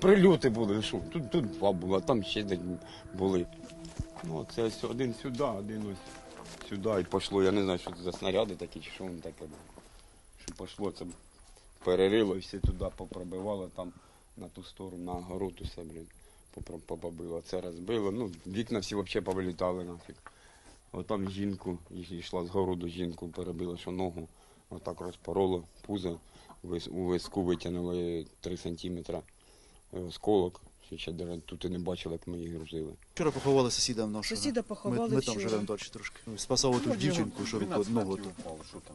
прильоти були. Що? Тут, тут два були, а там ще десь були. Ну, це один сюди, один ось сюди і пішло. Я не знаю, що це за снаряди такі, чи що воно таке. Що пішло, це перерило і все туди попробивало там на ту сторону, на город усе, блін, попро- побабило. Це розбило. Ну, вікна всі взагалі повилітали нафіг. Отам жінку, йшла з городу, жінку перебила, що ногу отак розпороло, пузо, у виску витягнули 3 сантиметри е, осколок. Ще, ще тут і не бачили, як ми їх грузили. Вчора поховали сусіда нашого. Сусіда поховали Ми, ми там живемо далі трошки. Спасав оту ж дівчинку, що руку ногу тут.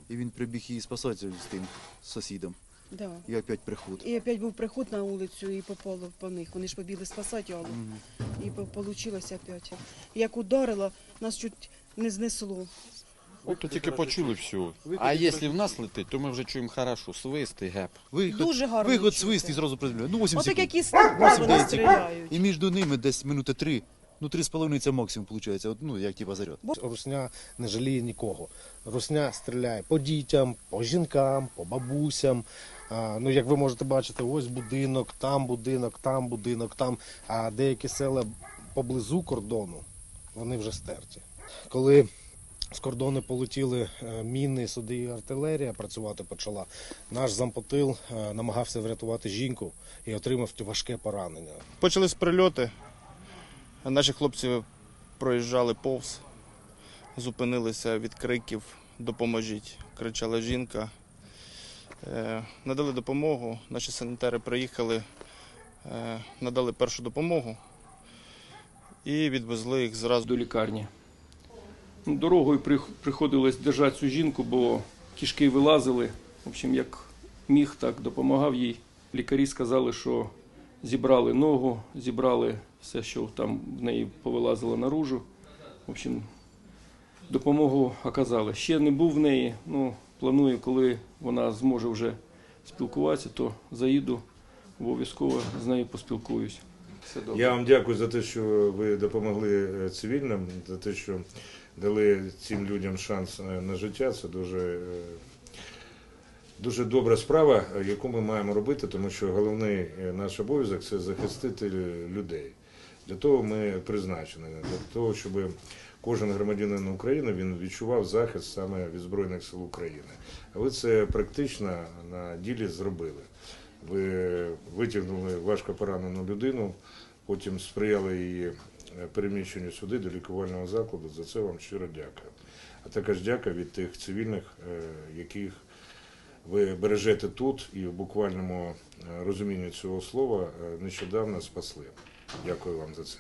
І він прибіг її спасати з тим сусідом. Да. І опять приход. І опять був приход на вулицю і попало по них. Вони ж побігли спасати Аллу. І вийшло опять. Як ударило, нас чуть не знесло. От то тільки почули все. А якщо в нас летить, то ми вже чуємо хорошо, свист і геп. Виход, Дуже гарно виход чути. свист і зразу приземляє. Ну 8 Отак секунд. як і снаряди 8 вони 9 секунд. стріляють. І між ними десь минути 3. Ну 3,5 це максимум виходить. От, ну, як типа заряд. Русня не жаліє нікого. Русня стріляє по дітям, по жінкам, по бабусям. А, ну, як ви можете бачити, ось будинок, там будинок, там будинок, там. А деякі села поблизу кордону вони вже стерті. Коли з кордону полетіли е, міни, суди і артилерія працювати почала, наш зампотил е, намагався врятувати жінку і отримав важке поранення. Почались прильоти. Наші хлопці проїжджали повз, зупинилися від криків Допоможіть! кричала жінка. Е, Надали допомогу. Наші санітари приїхали, надали першу допомогу і відвезли їх зразу до лікарні. Дорогою приходилось держати цю жінку, бо кішки вилазили. В общем, як міг, так допомагав їй. Лікарі сказали, що зібрали ногу, зібрали все, що там в неї повилазило наружу. В общем, допомогу оказали. Ще не був в неї. Ну, планую, коли вона зможе вже спілкуватися, то заїду обов'язково з нею поспілкуюсь. Все добре. Я вам дякую за те, що ви допомогли е, цивільним, за те, що дали цим людям шанс е, на життя. Це дуже, е, дуже добра справа, е, яку ми маємо робити, тому що головний наш обов'язок це захистити людей. Для того ми призначені, для того, щоб кожен громадянин України він відчував захист саме від Збройних сил України. А ви це практично на ділі зробили. Ви витягнули важко поранену людину, потім сприяли її переміщенню сюди до лікувального закладу. За це вам щиро дякую. А також дяка від тих цивільних, е, яких ви бережете тут і в буквальному е, розумінні цього слова е, нещодавно спасли. Дякую вам за це.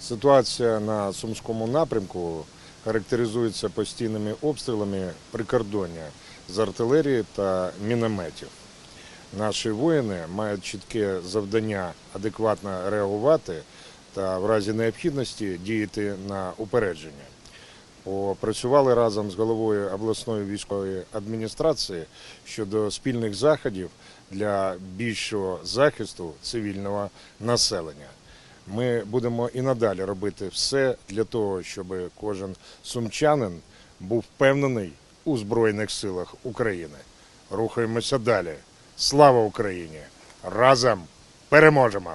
Ситуація на Сумському напрямку характеризується постійними обстрілами прикордоння з артилерії та мінометів. Наші воїни мають чітке завдання адекватно реагувати та в разі необхідності діяти на упередження. Попрацювали разом з головою обласної військової адміністрації щодо спільних заходів для більшого захисту цивільного населення. Ми будемо і надалі робити все для того, щоб кожен сумчанин був впевнений у Збройних силах України. Рухаємося далі. Слава Україні! Разом переможемо!